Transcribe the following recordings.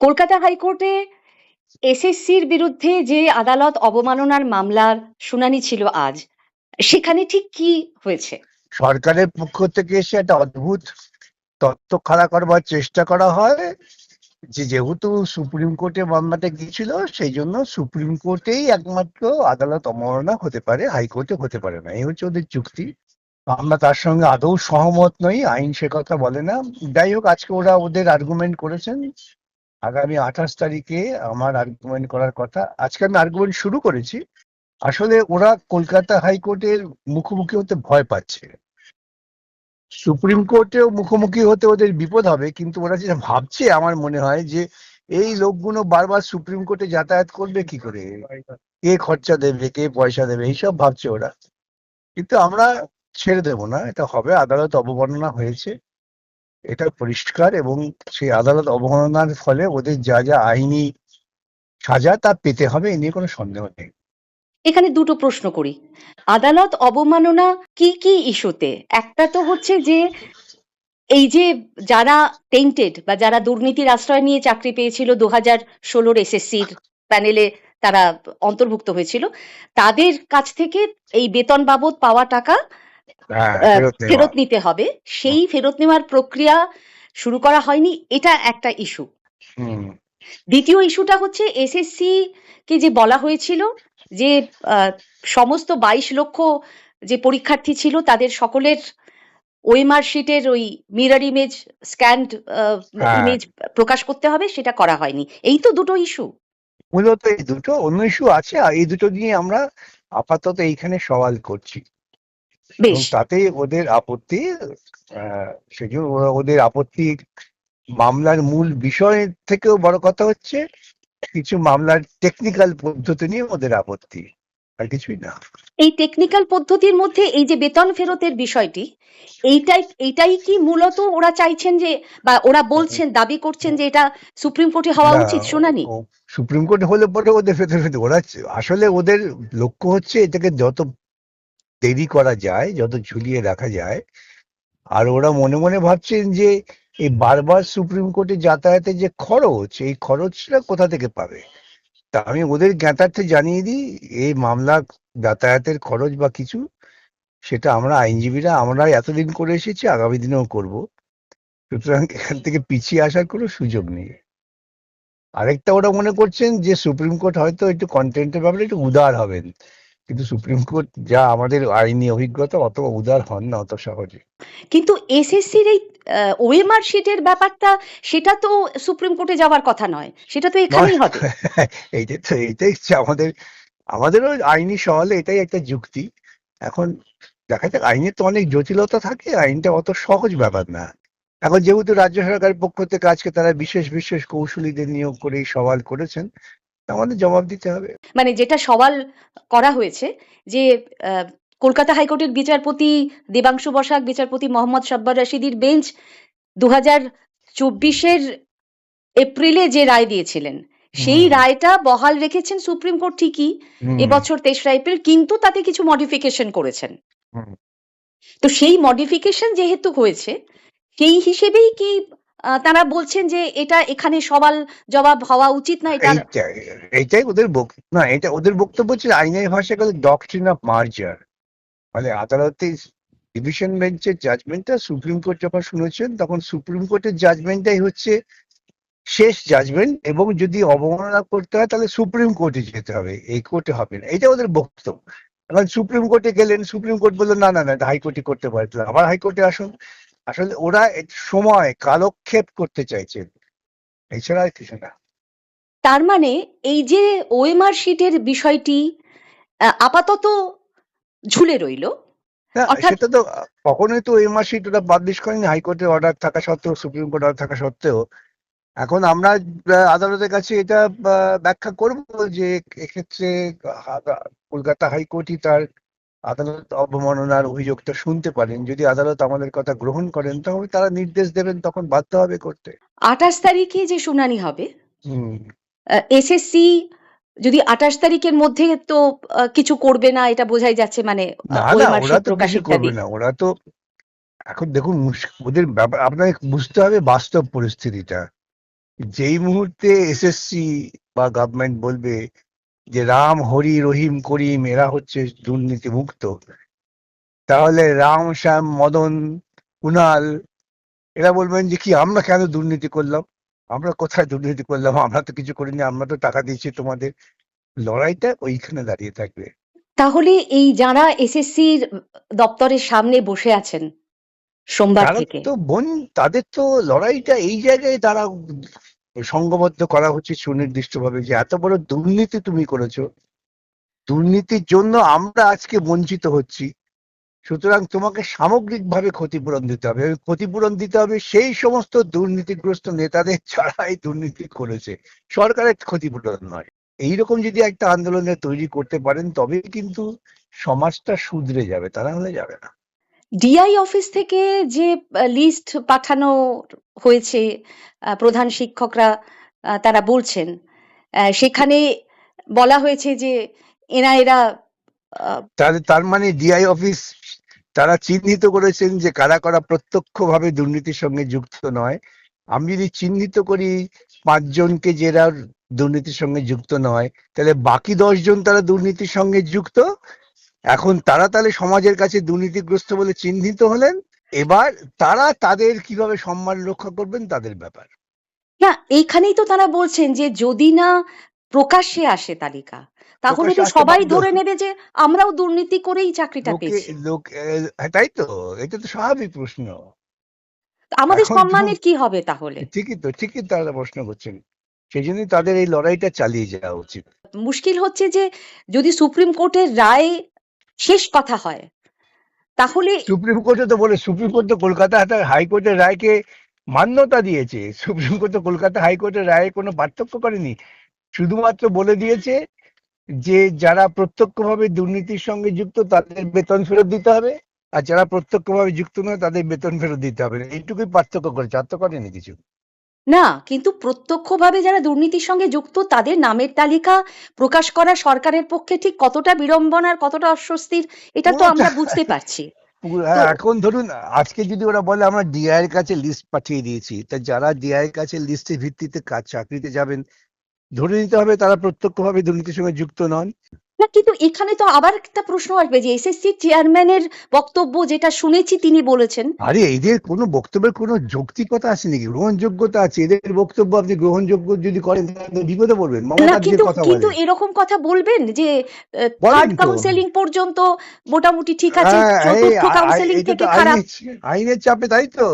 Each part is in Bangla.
কলকাতা হাইকোর্টে এসএসসির বিরুদ্ধে যে আদালত অবমাননার মামলার শুনানি ছিল আজ, সেখানে ঠিক কি হয়েছে? সরকারের পক্ষ থেকে এসে একটা অদ্ভুত তত্ত্ব খাড়া করবার চেষ্টা করা হয় যে যেহেতু সুপ্রিম কোর্টে মামলাটা গিয়েছিল, সেই জন্য সুপ্রিম কোর্টেই একমাত্র আদালত অবমাননা হতে পারে, হাইকোর্টে হতে পারে না। এই হচ্ছে ওদের চুক্তি। আমরা তার সঙ্গে আদৌ সহমত নই, আইন সে কথা বলে না। যাই হোক, আজকে ওরা ওদের আর্গুমেন্ট করেছেন। আগামী আঠাশ তারিখে আমার আর্গুমেন্ট করার কথা। আজকে আমি আর্গুমেন্ট শুরু করেছি। আসলে ওরা কলকাতা হাইকোর্টের মুখোমুখি হতে ভয় পাচ্ছে। সুপ্রিম কোর্টেও মুখোমুখি হতে ওদের বিপদ হবে, কিন্তু ওরা যেটা ভাবছে আমার মনে হয় যে, এই লোকগুলো বারবার সুপ্রিম কোর্টে যাতায়াত করবে কি করে? কে খরচা দেবে, কে পয়সা দেবে, এইসব ভাবছে ওরা। কিন্তু আমরা ছেড়ে দেব না, এটা হবে আদালত অবমাননা হয়েছে। এটা পরিষ্কার এবং সেই আদালত অবমাননার ফলে ওদের যা যা আইনি সাজা তা পেতে হবে, এ নিয়ে কোনো সন্দেহ নেই। এখানে দুটো প্রশ্ন করি। আদালত অবমাননা কি কি ইস্যুতে? একটা তো হচ্ছে যে, এই যে যারা টেন্টেড বা যারা দুর্নীতির আশ্রয় নিয়ে চাকরি পেয়েছিল দু হাজার ষোলোর এসএসসির প্যানেলে তারা অন্তর্ভুক্ত হয়েছিল, তাদের কাছ থেকে এই বেতন বাবদ পাওয়া টাকা ফেরত ফেরত নিতে হবে। সেই ফেরত নেওয়ার প্রক্রিয়া শুরু করা হয়নি এটা একটা ইস্যু। দ্বিতীয় ইস্যুটা হচ্ছে এসএসসি কে যে বলা হয়েছিল যে সমস্ত বাইশ লক্ষ যে পরীক্ষার্থী ছিল তাদের সকলের ওএমআর শিটের ওই মিরার ইমেজ স্ক্যান্ড হ্যাঁ। ইমেজ প্রকাশ করতে হবে সেটা করা হয়নি। এই তো দুটো ইস্যু। মূলত এই দুটো অন্য ইস্যু আছে আর এই দুটো নিয়ে আমরা আপাতত এইখানে সওয়াল করছি। এবং তাতে ওদের আপত্তি সেই জন্য ওদের আপত্তি মামলার মূল বিষয় থেকেও বড় কথা হচ্ছে কিছু মামলার টেকনিক্যাল পদ্ধতি নিয়ে ওদের আপত্তি আর কিছুই না। এই টেকনিক্যাল পদ্ধতির মধ্যে এই যে বেতন ফেরতের বিষয়টি এইটাই এইটাই কি মূলত ওরা চাইছেন যে বা ওরা বলছেন দাবি করছেন যে এটা সুপ্রিম কোর্টে হওয়া উচিত শুনানি? সুপ্রিম কোর্ট হলে পরে ওদের ফেতে ফেতে ওরা আসলে ওদের লক্ষ্য হচ্ছে এটাকে যত দেরি করা যায়, যত ঝুলিয়ে রাখা যায়। আর ওরা মনে মনে ভাবছেন যে, এই বারবার সুপ্রিম কোর্টে যাতায়াতের যে খরচ, এই খরচটা কোথা থেকে পাবে? তা আমি ওদের জ্ঞাতার্থে জানিয়ে দিই, এই মামলা যাতায়াতের খরচ বা কিছু, সেটা আমরা আইনজীবীরা আমরা এতদিন করে এসেছি, আগামী দিনেও করব। সুতরাং এখান থেকে পিছিয়ে আসার কোনো সুযোগ নেই। আরেকটা ওরা মনে করছেন যে, সুপ্রিম কোর্ট হয়তো একটু কন্টেন্টের ব্যাপারে একটু উদার হবেন। কিন্তু সুপ্রিম কোর্ট যা আমাদের আইনি অভিজ্ঞতা অত উদার হন না অত সহজে। কিন্তু এসএসসির এই ওএমআর শিটের ব্যাপারটা সেটা তো সুপ্রিম কোর্টে যাওয়ার কথা নয়। সেটা তো এখানেই হবে। এইটাই তো এইটাই হচ্ছে আমাদের আমাদেরও আইনি সওয়ালে এটাই একটা যুক্তি। এখন দেখা যাক আইনের তো অনেক জটিলতা থাকে আইনটা অত সহজ ব্যাপার না। এখন যেহেতু রাজ্য সরকারের পক্ষ থেকে আজকে তারা বিশেষ বিশেষ কৌশলীদের নিয়োগ করে এই সওয়াল করেছেন আমাদের জবাব দিতে হবে। মানে যেটা সওয়াল করা হয়েছে যে কলকাতা হাইকোর্টের বিচারপতি দেবাংশু বসাক বিচারপতি মোহাম্মদ সাব্বার রাশিদির বেঞ্চ দু হাজার চব্বিশের এপ্রিলে যে রায় দিয়েছিলেন সেই রায়টা বহাল রেখেছেন সুপ্রিম কোর্ট ঠিকই এবছর তেসরা এপ্রিল কিন্তু তাতে কিছু মডিফিকেশন করেছেন। তো সেই মডিফিকেশন যেহেতু হয়েছে সেই হিসেবেই কি তারা বলছেন যে এটা এখানে সওয়াল জবাব হওয়া উচিত না, এটা এইটাই ওদের না, এটা ওদের বক্তব্য ছিল আইনের ভাষায় বলে ডকট্রিন অফ মার্জার মানে আদালতে ডিভিশন বেঞ্চের জাজমেন্টটা সুপ্রিম কোর্ট যখন শুনেছেন, তখন সুপ্রিম কোর্টের জাজমেন্টটাই হচ্ছে শেষ জাজমেন্ট এবং যদি অবমাননা করতে হয়, তাহলে সুপ্রিম কোর্টে যেতে হবে, এই কোর্টে হবে না এটা ওদের বক্তব্য। এখন সুপ্রিম কোর্টে গেলেন, সুপ্রিম কোর্ট বলল, না না না, হাইকোর্টে করতে পারে আবার হাইকোর্টে আসুন। আসলে ওরা সময় কালক্ষেপ করতে চাইছেন এছাড়া আর কিছু না। তার মানে এই যে ওএমআর শিটের বিষয়টি আপাতত ঝুলে রইল। সেটা তো কখনোই তো এই মাসে ওটা পাবলিশ করেনি। হাইকোর্টের অর্ডার থাকা সত্ত্বেও সুপ্রিম কোর্ট অর্ডার থাকা সত্ত্বেও। এখন আমরা আদালতের কাছে এটা ব্যাখ্যা করব যে এক্ষেত্রে কলকাতা হাইকোর্টই তার আদালত অবমাননার অভিযোগটা শুনতে পারেন। যদি আদালত আমাদের কথা গ্রহণ করেন তাহলে তারা নির্দেশ দেবেন তখন বাধ্য হবে করতে। আঠাশ তারিখে যে শুনানি হবে এসএসসি যদি আঠাশ তারিখের মধ্যে তো কিছু করবে না এটা বোঝাই যাচ্ছে মানে ওরা তো কিছু করবে না ওরা তো এখন দেখুন ওদের ব্যাপার আপনাকে বুঝতে হবে বাস্তব পরিস্থিতিটা। যেই মুহূর্তে এসএসসি বা গভর্নমেন্ট বলবে যে রাম হরি রহিম করিম এরা হচ্ছে দুর্নীতি মুক্ত তাহলে রাম শ্যাম মদন কুনাল এরা বলবেন যে কি আমরা কেন দুর্নীতি করলাম? আমরা কোথায় দুর্নীতি করলাম? আমরা তো কিছু করিনি আমরা তো টাকা দিয়েছি তোমাদের। লড়াইটা ওইখানে দাঁড়িয়ে থাকবে। তাহলে এই যারা এসএসসির দপ্তরের সামনে বসে আছেন সোমবার থেকে। তো বোন তাদের তো লড়াইটা এই জায়গায় তারা সংঘবদ্ধ করা হচ্ছে সুনির্দিষ্টভাবে যে এত বড় দুর্নীতি তুমি করেছ। দুর্নীতির জন্য আমরা আজকে বঞ্চিত হচ্ছি। সুতরাং তোমাকে সামগ্রিকভাবে ক্ষতিপূরণ দিতে হবে। ক্ষতিপূরণ দিতে হবে সেই সমস্ত দুর্নীতিগ্রস্ত নেতাদের যারাই দুর্নীতি করেছে। সরকারের ক্ষতিপূরণ নয়। এইরকম যদি একটা আন্দোলনে তৈরি করতে পারেন তবে কিন্তু সমাজটা শুধরে যাবে, তা না হলে যাবে না। ডিআই অফিস থেকে যে লিস্ট পাঠানো হয়েছে প্রধান শিক্ষকরা তারা বলছেন সেখানে বলা হয়েছে যে, এরা এরা তার মানে ডিআই অফিস তারা চিহ্নিত করেছেন যে, কারা কারা প্রত্যক্ষভাবে দুর্নীতির সঙ্গে যুক্ত নয়। আমি যদি চিহ্নিত করি পাঁচজনকে যারা দুর্নীতির সঙ্গে যুক্ত নয়, তাহলে বাকি দশজন তারা দুর্নীতির সঙ্গে যুক্ত? এখন তারা তাহলে সমাজের কাছে দুর্নীতিগ্রস্ত বলে চিহ্নিত হলেন এবার তারা তাদের কীভাবে সম্মান রক্ষা করবেন তাদের ব্যাপার। না এইখানেই তো তারা বলছেন যে যদি না প্রকাশ্যে আসে তালিকা তাহলে তো সবাই ধরে নেবে যে আমরাও দুর্নীতি করেই চাকরিটা পেয়েছি। লোক তাই তো এটা তো স্বাভাবিক প্রশ্ন। আমাদের সম্মানের কি হবে তাহলে? ঠিকই তো ঠিকই তারা প্রশ্ন করছেন সেই জন্যই তাদের এই লড়াইটা চালিয়ে যাওয়া উচিত। মুশকিল হচ্ছে যে যদি সুপ্রিম কোর্টের রায় শেষ কথা হয়। তাহলে সুপ্রিম কোর্টে তো বলে, সুপ্রিম কোর্ট তো কলকাতা হাইকোর্টের রায়কে মান্যতা দিয়েছে। সুপ্রিম কোর্ট তো কলকাতা হাইকোর্টের রায়ে কোনো পার্থক্য করেনি। শুধুমাত্র বলে দিয়েছে যে, যারা প্রত্যক্ষভাবে দুর্নীতির সঙ্গে যুক্ত তাদের বেতন ফেরত দিতে হবে, আর যারা প্রত্যক্ষভাবে যুক্ত নয় তাদের বেতন ফেরত দিতে হবে। এইটুকুই পার্থক্য করেছে, আর তো করেনি কিছু। না কিন্তু প্রত্যক্ষভাবে যারা দুর্নীতির সঙ্গে যুক্ত তাদের নামের তালিকা প্রকাশ করা সরকারের পক্ষে ঠিক কতটা বিড়ম্বনার কতটা অস্বস্তির এটা তো আমরা বুঝতে পারছি। পুরো- হ্যাঁ, এখন ধরুন আজকে যদি ওরা বলে আমরা ডিআই এর কাছে লিস্ট পাঠিয়ে দিয়েছি। তা যারা ডিআই এর কাছে লিস্টের ভিত্তিতে কাজ চাকরিতে যাবেন ধরে নিতে হবে তারা প্রত্যক্ষভাবে দুর্নীতির সঙ্গে যুক্ত নন। না কিন্তু এখানে তো আবার একটা প্রশ্ন আসবে যে এসএসসি চেয়ারম্যানের বক্তব্য যেটা শুনেছি তিনি বলেছেন। আরে এদের কোনো বক্তব্যের কোনো যৌক্তিকতা আছে নাকি? গ্রহণযোগ্যতা আছে। এদের বক্তব্য আপনি গ্রহণযোগ্য যদি করেন তাহলে বিপদে পড়বেন। না কিন্তু কথা কিন্তু এরকম কথা বলবেন যে থার্ড কাউন্সেলিং পর্যন্ত মোটামুটি ঠিক আছে হ্যাঁ, চতুর্থ কাউন্সেলিং থেকে খারাপ। আইনের আইনের চাপে তাই তো?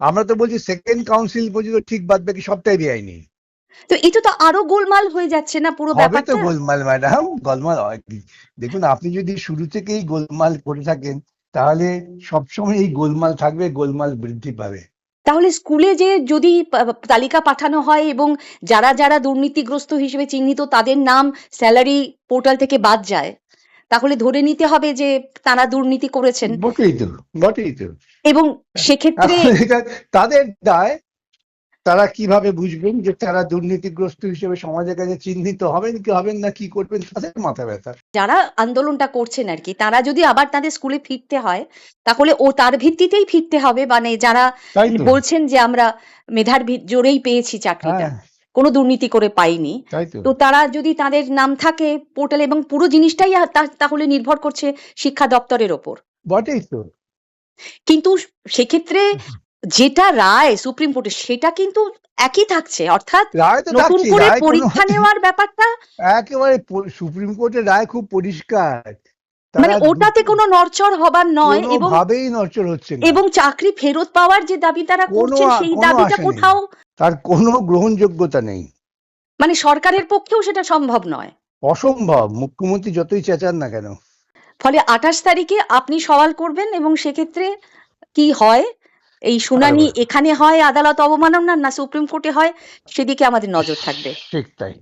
আমরা তো বলছি সেকেন্ড কাউন্সিল পর্যন্ত ঠিক বাদ বাকি সবটাই বেআইনি। তো এটা তো আরও গোলমাল হয়ে যাচ্ছে না পুরো হবে তো ব্যাপারটা? গোলমাল ম্যাডাম গোলমাল দেখুন আপনি যদি শুরু থেকেই গোলমাল করে থাকেন তাহলে সবসময় এই গোলমাল থাকবে গোলমাল বৃদ্ধি পাবে। তাহলে স্কুলে যে যদি তালিকা পাঠানো হয় এবং যারা যারা দুর্নীতিগ্রস্ত হিসেবে চিহ্নিত তাদের নাম স্যালারি পোর্টাল থেকে বাদ যায় তাহলে ধরে নিতে হবে যে তারা দুর্নীতি করেছেন। বটেই তো বটেই তো। এবং সেক্ষেত্রে তাদের দায় তারা কীভাবে বুঝবেন যে তারা দুর্নীতিগ্রস্ত হিসেবে সমাজের কাছে চিহ্নিত হবেন কি হবেন না কি করবেন তাদের মাথা ব্যথা। যারা আন্দোলনটা করছেন আর কি তারা যদি আবার তাদের স্কুলে ফিরতে হয় তাহলে ও তার ভিত্তিতেই ফিরতে হবে মানে যারা বলছেন যে আমরা মেধার জোরেই পেয়েছি চাকরিটা হ্যাঁ। কোনো দুর্নীতি করে পাইনি। তো। তারা যদি তাদের নাম থাকে পোর্টালে এবং পুরো জিনিসটাই তাহলে নির্ভর করছে শিক্ষা দপ্তরের ওপর। বটেই তো। কিন্তু সেক্ষেত্রে যেটা রায় সুপ্রিম কোর্টের সেটা কিন্তু একই থাকছে। অর্থাৎ নতুন করে পরীক্ষা নেওয়ার ব্যাপারটা একেবারে সুপ্রিম কোর্টের রায় খুব পরিষ্কার। মানে ওটাতে কোনো নড়চড় হবার নয় এবং ভাবেই নড়চড় হচ্ছে এবং চাকরি ফেরত পাওয়ার যে দাবি তারা করছেন সেই দাবিটা। কোথাও তার কোনো গ্রহণযোগ্যতা নেই। মানে সরকারের পক্ষেও সেটা সম্ভব নয়। অসম্ভব মুখ্যমন্ত্রী যতই চেঁচান না কেন। ফলে আঠাশ তারিখে আপনি সওয়াল করবেন এবং সেক্ষেত্রে কি হয়? এই শুনানি এখানে হয় আদালত অবমাননার না সুপ্রিম কোর্টে হয়? সেদিকে আমাদের নজর থাকবে। ঠিক তাই।